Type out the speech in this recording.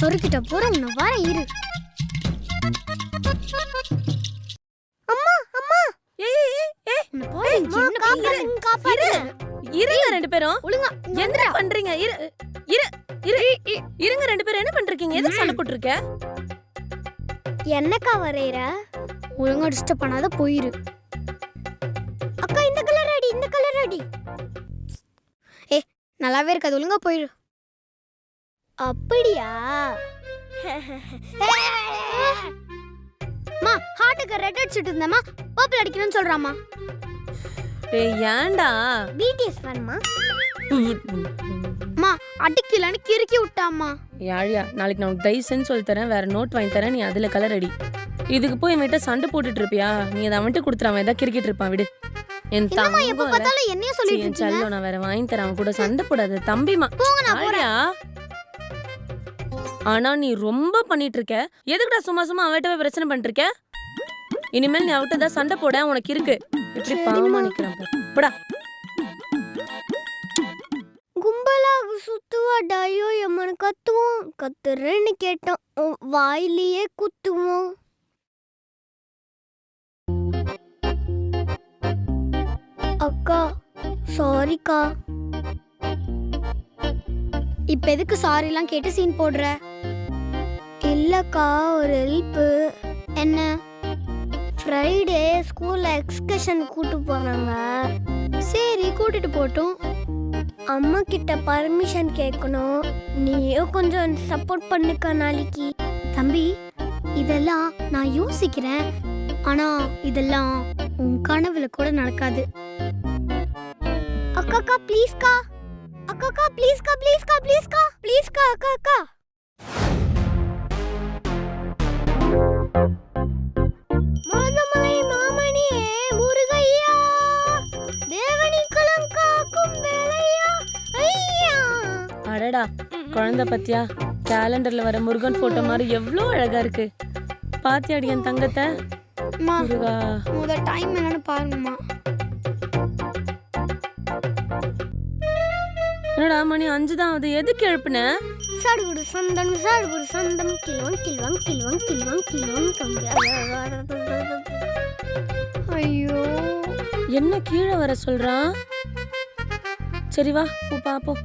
பொறுக்கிட்ட போற உன்னை வர இரு. அம்மா அம்மா. ஏய் ஏய், ஏய் பாரு, என்ன காப்பாத்துங்க, காப்பாத்து. இருங்க ரெண்டு பேரும். ஒழுங்கா என்ன பண்றீங்க? இரு இரு இரு. இருங்க ரெண்டு பேரும். என்ன பண்றீங்க? எதுக்கு சண்டை போட்டுருக்க என்னக்கா வரையற? ஒழுங்கா டிஸ்டர்ப் பண்ணாத போயிரு. அக்கா இந்த கலர் அடி இந்த கலர் அடி ஏ நல்லாவே இருக்காது. ஒழுங்கா போயிரு. அப்படியா? மா ஹார்ட்டுக்கு ரெட் அடிச்சிட்டு இருந்தேம்மா. பர்பிள் அடிக்கணும்னு சொல்றாமா ஏய் ஏன்டா? பிடிஎஸ் ஃபேன்மா அம்மா அடிக்கலன்னு கிறுக்கி விட்டாம்மா. யாழியா நாளைக்கு நான் உனக்கு தயவுசென்னு சொல்லி தரேன். வேற நோட் வாங்கி தரேன். நீ அதுல கலர் அடி. இதுக்கு போய் இவன்கிட்ட சண்டை போட்டுட்டு இருப்பியா? நீ அதை அவன்கிட்ட கொடுத்துரு. அவன் ஏதாவது கிரிக்கெட் இருப்பான் விடு. என் என்னம்மா எப்ப தங்கம் பார்த்தாலும் என்னைய சொல்லிட்டு என் இருக்கீங்க? செல்லம் நான் வேற வாங்கி தரேன். அவன் கூட சண்டை போடாத. தம்பிமா போங்க நான் போறேன் ஆனா நீ ரொம்ப பண்ணிட்டு இருக்க எதுக்குடா சும்மா சும்மா அவன்கிட்ட போய் பிரச்சனை பண்ணிட்டு இருக்க இனிமேல் நீ அவட்ட தான் சண்டை போட உனக்கு இருக்கு. இப்படி பாவமா நிக்கிறான். போடா. கும்பலாக சுத்துவாடா ஐயோ எம்மன் கத்துவோம். கத்துறேன்னு கேட்டோம் வாயிலேயே குத்துவோம். அக்கா சாரிக்கா இப்ப எதுக்கு சாரிலாம் கேட்டு சீன் போடுற? இல்லக்கா ஒரு ஹெல்ப்பு என்ன? ஃப்ரைடே ஸ்கூல்ல எக்ஸ்கர்ஷன் கூட்டு போறாங்க சரி கூட்டிட்டு போட்டும். அம்மா கிட்ட பர்மிஷன் கேட்கணும் நீயோ கொஞ்சம் சப்போர்ட் பண்ணுக்க நாளைக்கு. தம்பி இதெல்லாம் நான் யோசிக்கிறேன். ஆனா இதெல்லாம் உன் கனவுல கூட நடக்காது. அக்காக்கா ப்ளீஸ்க்கா அக்காக்கா ப்ளீஸ்க்கா ப்ளீஸ்க்கா ப்ளீஸ்க்கா ப்ளீஸ்க்கா அக்கா அக்கா. மாதமலை மாமணியே முருகையா. தேவனி குலம் காக்கும் வேலையா ஐயா. அடடா குழந்தை பத்தியா? கேலண்டர்ல வர முருகன் போட்டோ மாதிரி எவ்வளோ அழகா இருக்கு. பாத்தியாடி என் தங்கத்தை? அம்மா முருகா. முத டைம் என்னன்னு பாருங்கம்மா. என்னடா மணி அஞ்சு தான் அது எதுக்கு எழுப்புன? சாடுகுடு சந்தம் சாடுகுடு சந்தம் கிலோன் கில்வாங் கில்வாங் கில்வாங் கிலோன் கம்பி ஐயோ. என்ன கீழே வர சொல்றான் சரி வா போ பாப்போம்